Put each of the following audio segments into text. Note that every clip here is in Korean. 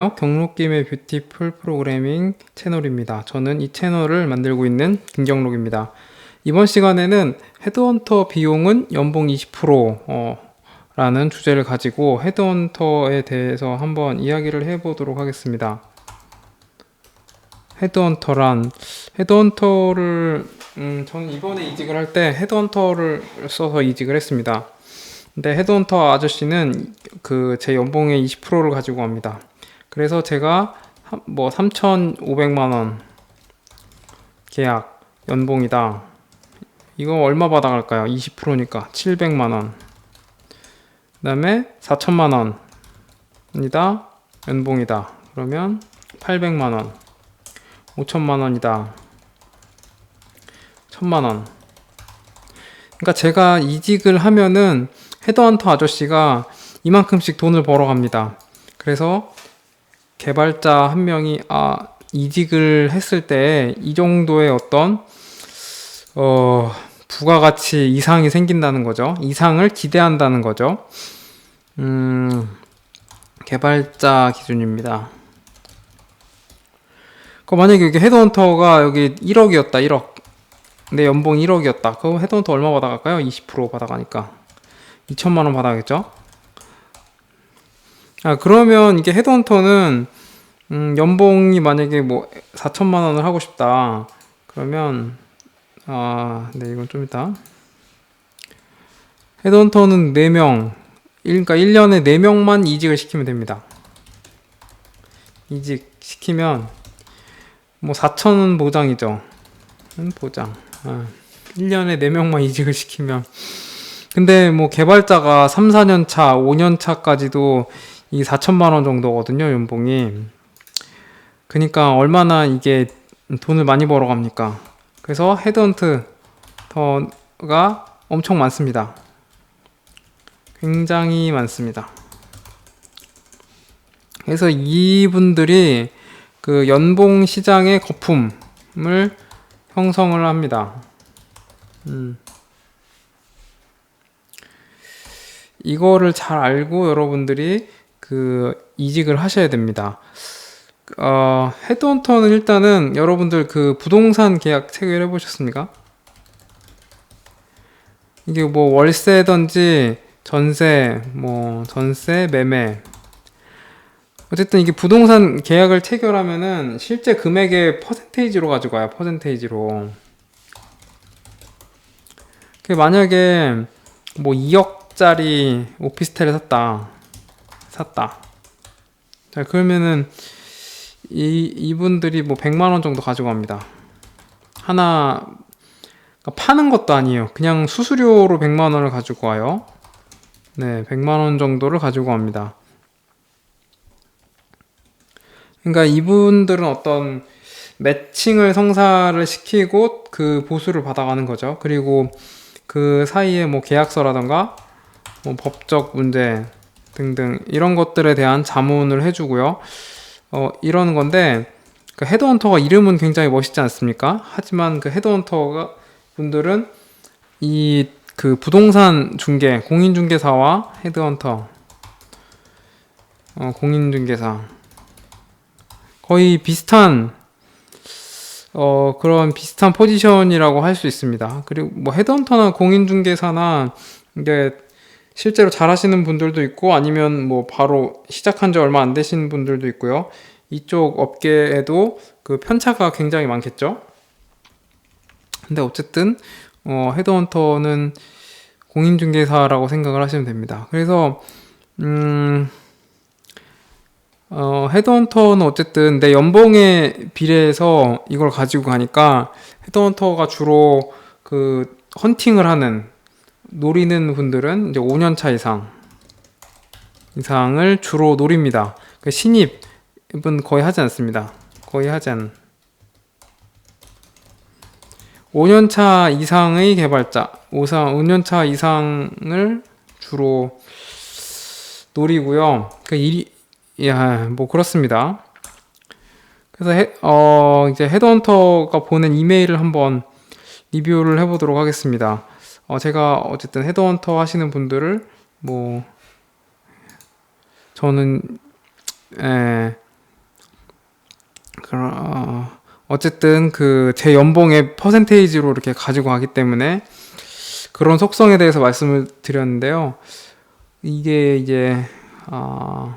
경록김의 뷰티풀 프로그래밍 채널입니다. 저는 이 채널을 만들고 있는 김경록입니다. 이번 시간에는 헤드헌터 비용은 연봉 20% 어, 라는 주제를 가지고 헤드헌터에 대해서 한번 이야기를 해보도록 하겠습니다. 헤드헌터란 헤드헌터를 음, 저는 이번에 이직을 할 때 헤드헌터를 써서 이직을 했습니다. 근데 헤드헌터 아저씨는 그 제 연봉의 20%를 가지고 갑니다. 그래서 제가 한- 뭐 3,500만 원 계약 연봉이다. 이거 얼마 받아갈까요? 20%니까 700만 원. 그다음에 4천만 원이다. 연봉이다. 그러면 800만 원. 5천만 원이다. 1000만 원. 그러니까 제가 이직을 하면은 헤드헌터 아저씨가 이만큼씩 돈을 벌어 갑니다. 그래서 개발자 한 명이 아 이직을 했을 때 이 정도의 어떤 어 부가가치 이상이 생긴다는 거죠. 이상을 기대한다는 거죠. 음 개발자 기준입니다. 그 만약에 여기 헤드헌터가 여기 1억이었다 1억 내 연봉 1억이었다 그럼 헤드헌터 얼마 받아갈까요? 20% 받아가니까 2천만 원 받아가겠죠? 아 그러면 이게 헤드헌터는 음, 연봉이 만약에 뭐 4천만 원을 하고 싶다. 그러면 아, 네 이건 좀 이따. 헤드헌터는 4명 그러니까 1년에 4명만 이직을 시키면 됩니다. 이직 시키면 뭐 4천은 보장이죠. 음, 보장. 아, 1년에 4명만 이직을 시키면. 근데 뭐 개발자가 3, 4년 차, 5년 차까지도 이 4천만 원 정도거든요, 연봉이. 그러니까 얼마나 이게 돈을 많이 벌어 갑니까? 그래서 헤드헌트가 엄청 많습니다. 굉장히 많습니다. 그래서 이분들이 그 연봉 시장의 거품을 형성을 합니다. 음. 이거를 잘 알고 여러분들이 그 이직을 하셔야 됩니다. 어, 헤드헌터는 일단은 여러분들 그 부동산 계약 체결해 보셨습니까? 이게 뭐 월세든지 전세, 뭐 전세, 매매. 어쨌든 이게 부동산 계약을 체결하면은 실제 금액의 퍼센테이지로 가져가요. 퍼센테이지로. 그 만약에 뭐 2억짜리 오피스텔을 샀다. 샀다. 자, 그러면은 이 이분들이 뭐 100만 원 정도 가지고 갑니다. 하나 그러니까 파는 것도 아니에요. 그냥 수수료로 100만 원을 가지고 와요. 네, 100만 원 정도를 가지고 갑니다. 그러니까 이분들은 어떤 매칭을 성사를 시키고 그 보수를 받아가는 거죠. 그리고 그 사이에 뭐 계약서라던가 뭐 법적 문제 등등 이런 것들에 대한 자문을 해주고요. 어, 이러는 건데 그 헤드헌터가 이름은 굉장히 멋있지 않습니까? 하지만 그 헤드헌터가 분들은 이 그 부동산 중개 공인 중개사와 헤드헌터 어, 공인 중개사 거의 비슷한 어, 그런 비슷한 포지션이라고 할 수 있습니다. 그리고 뭐 헤드헌터나 공인중개사나 이게 실제로 잘하시는 분들도 있고 아니면 뭐 바로 시작한 지 얼마 안 되신 분들도 있고요. 이쪽 업계에도 그 편차가 굉장히 많겠죠. 근데 어쨌든 어, 헤드헌터는 공인중개사라고 생각을 하시면 됩니다. 그래서 음, 어, 헤드헌터는 어쨌든 내 연봉에 비례해서 이걸 가지고 가니까 헤드헌터가 주로 그 헌팅을 하는 노리는 분들은 이제 5년 차 이상 이상을 주로 노립니다. 그 신입은 거의 하지 않습니다. 거의 하지 않. 5년 차 이상의 개발자, 5년 차 이상을 주로 노리고요. 그 일이 야, 뭐 그렇습니다. 그래서 헤, 어, 이제 헤드헌터가 보낸 이메일을 한번 리뷰를 해보도록 하겠습니다. 어, 제가 어쨌든 헤드헌터 하시는 분들을 뭐 저는 에, 그런 어, 어쨌든 그 제 연봉의 퍼센테이지로 이렇게 가지고 가기 때문에 그런 속성에 대해서 말씀을 드렸는데요. 이게 이제 아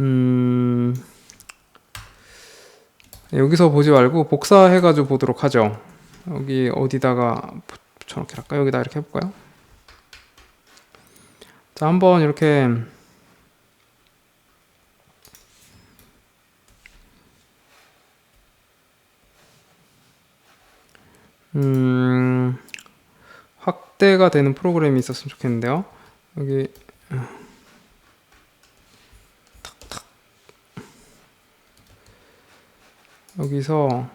음, 여기서 보지 말고 복사해가지고 보도록 하죠. 여기 어디다가 붙여놓게 할까요? 여기다 이렇게 해볼까요? 자, 한번 이렇게 음, 확대가 되는 프로그램이 있었으면 좋겠는데요. 여기 어, 탁탁. 여기서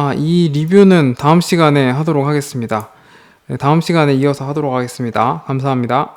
아, 이 리뷰는 다음 시간에 하도록 하겠습니다. 네, 다음 시간에 이어서 하도록 하겠습니다. 감사합니다.